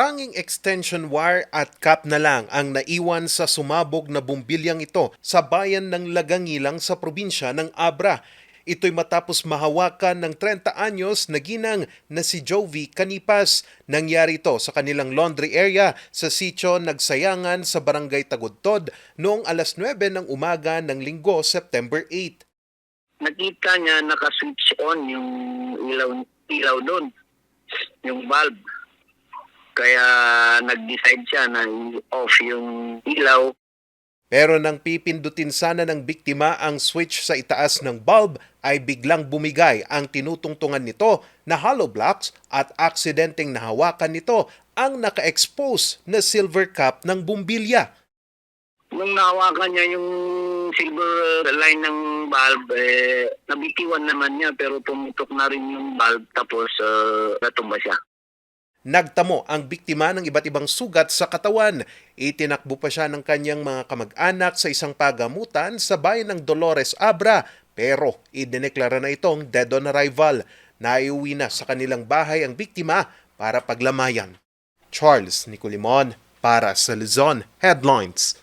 Tanging extension wire at cap na lang ang naiwan sa sumabog na bumbilyang ito sa bayan ng Lagangilang sa probinsya ng Abra. Ito'y matapos mahawakan ng 30 anyos na ginang na si Jovi Canipas. Nangyari ito sa kanilang laundry area sa sitio Nagsayangan sa Barangay Tagudtod noong alas 9 ng umaga ng linggo, September 8. nakita niya naka-switch on yung ilaw ilaw doon, yung bulb. Kaya nag-decide siya na i-off yung ilaw. Pero nang pipindutin sana ng biktima ang switch sa itaas ng bulb ay biglang bumigay ang tinutungtungan nito na hollow blocks at aksidenteng nahawakan nito ang naka-expose na silver cap ng bumbilya. Nung nahawakan niya yung silver line ng bulb, eh, nabitiwan naman niya pero pumutok na rin yung bulb tapos uh, natumba siya. Nagtamo ang biktima ng iba't ibang sugat sa katawan. Itinakbo pa siya ng kanyang mga kamag-anak sa isang pagamutan sa bayan ng Dolores Abra pero idineklara na itong dead on arrival. Naiuwi na sa kanilang bahay ang biktima para paglamayan. Charles Nicolimon para sa Luzon Headlines.